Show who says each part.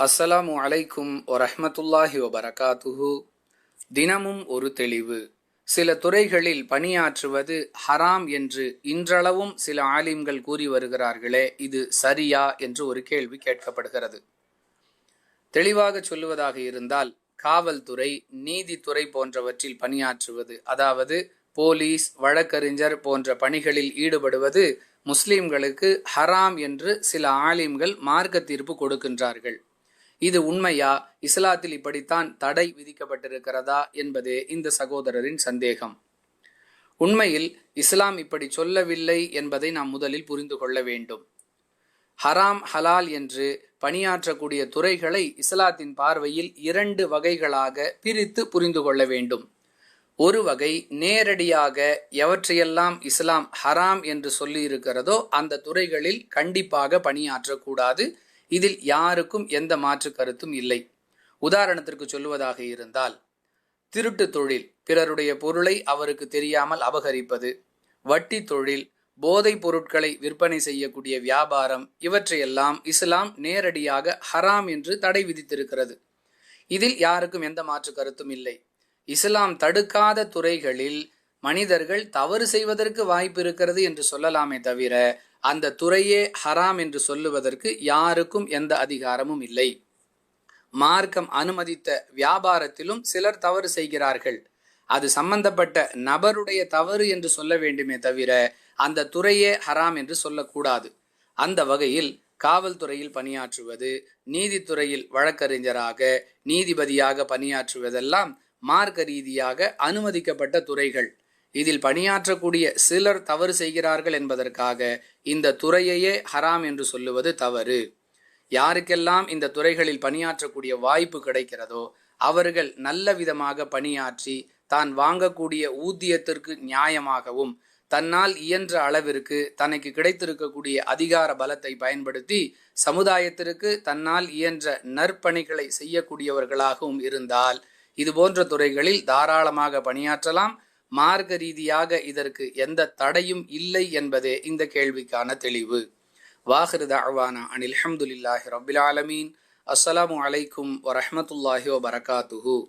Speaker 1: அஸ்ஸலாமு அலைக்கும் வரஹ்மத்துல்லாஹி வபரகாத்துஹு. தினமும் ஒரு தெளிவு. சில துறைகளில் பணியாற்றுவது ஹராம் என்று இன்றளவும் சில ஆலிம்கள் கூறி வருகிறார்களே இது சரியா என்று ஒரு கேள்வி கேட்கப்படுகிறது. தெளிவாக சொல்லுவதாக இருந்தால் காவல்துறை நீதித்துறை போன்றவற்றில் பணியாற்றுவது அதாவது போலீஸ் வழக்கறிஞர் போன்ற பணிகளில் ஈடுபடுவது முஸ்லிம்களுக்கு ஹராம் என்று சில ஆலிம்கள் மார்க்க தீர்ப்பு கொடுக்கின்றார்கள். இது உண்மையா? இஸ்லாத்தில் இப்படித்தான் தடை விதிக்கப்பட்டிருக்கிறதா என்பதே இந்த சகோதரரின் சந்தேகம். உண்மையில் இஸ்லாம் இப்படி சொல்லவில்லை என்பதை நாம் முதலில் புரிந்து கொள்ள வேண்டும். ஹராம் ஹலால் என்று பணியாற்றக்கூடிய துறைகளை இஸ்லாத்தின் பார்வையில் இரண்டு வகைகளாக பிரித்து புரிந்து கொள்ள வேண்டும். ஒரு வகை நேரடியாக எவற்றையெல்லாம் இஸ்லாம் ஹராம் என்று சொல்லியிருக்கிறதோ அந்த துறைகளில் கண்டிப்பாக பணியாற்றக்கூடாது. இதில் யாருக்கும் எந்த மாற்று கருத்தும் இல்லை. உதாரணத்திற்கு சொல்லுவதாக இருந்தால் திருட்டு தொழில் பிறருடைய பொருளை அவருக்கு தெரியாமல் அபகரிப்பது வட்டி தொழில் போதைப் பொருட்களை விற்பனை செய்யக்கூடிய வியாபாரம் இவற்றையெல்லாம் இஸ்லாம் நேரடியாக ஹராம் என்று தடை விதித்திருக்கிறது. இதில் யாருக்கும் எந்த மாற்று கருத்தும் இல்லை. இஸ்லாம் தடுக்காத துறைகளில் மனிதர்கள் தவறு செய்வதற்கு வாய்ப்பு இருக்கிறது என்று சொல்லலாமே தவிர அந்த துறையே ஹராம் என்று சொல்லுவதற்கு யாருக்கும் எந்த அதிகாரமும் இல்லை. மார்க்கம் அனுமதித்த வியாபாரத்திலும் சிலர் தவறு செய்கிறார்கள். அது சம்பந்தப்பட்ட நபருடைய தவறு என்று சொல்ல வேண்டுமே தவிர அந்த துறையே ஹராம் என்று சொல்லக்கூடாது. அந்த வகையில் காவல்துறையில் பணியாற்றுவது நீதித்துறையில் வழக்கறிஞராக நீதிபதியாக பணியாற்றுவதெல்லாம் மார்க்க ரீதியாக அனுமதிக்கப்பட்ட துறைகள். இதில் பணியாற்றக்கூடிய சிலர் தவறு செய்கிறார்கள் என்பதற்காக இந்த துறையையே ஹராம் என்று சொல்லுவது தவறு. யாருக்கெல்லாம் இந்த துறைகளில் பணியாற்றக்கூடிய வாய்ப்பு கிடைக்கிறதோ அவர்கள் நல்ல விதமாக பணியாற்றி தான் வாங்கக்கூடிய ஊதியத்திற்கு நியாயமாகவும் தன்னால் இயன்ற அளவிற்கு தனக்கு கிடைத்திருக்கக்கூடிய அதிகார பலத்தை பயன்படுத்தி சமுதாயத்திற்கு தன்னால் இயன்ற நற்பணிகளை செய்யக்கூடியவர்களாகவும் இருந்தால் இது போன்ற துறைகளில் தாராளமாக பணியாற்றலாம் மார்க்க ரீதியாக இதற்கு எந்த தடையும் இல்லை என்பதே இந்த கேள்விக்கான தெளிவு. வாஹிரு தஅவானா அனில் அஹமதுல்லாஹி ரபில் ஆலமீன். அஸ்ஸலாமு அலைக்கும் வரஹமத்துல்லாஹி வபரகாத்துஹு.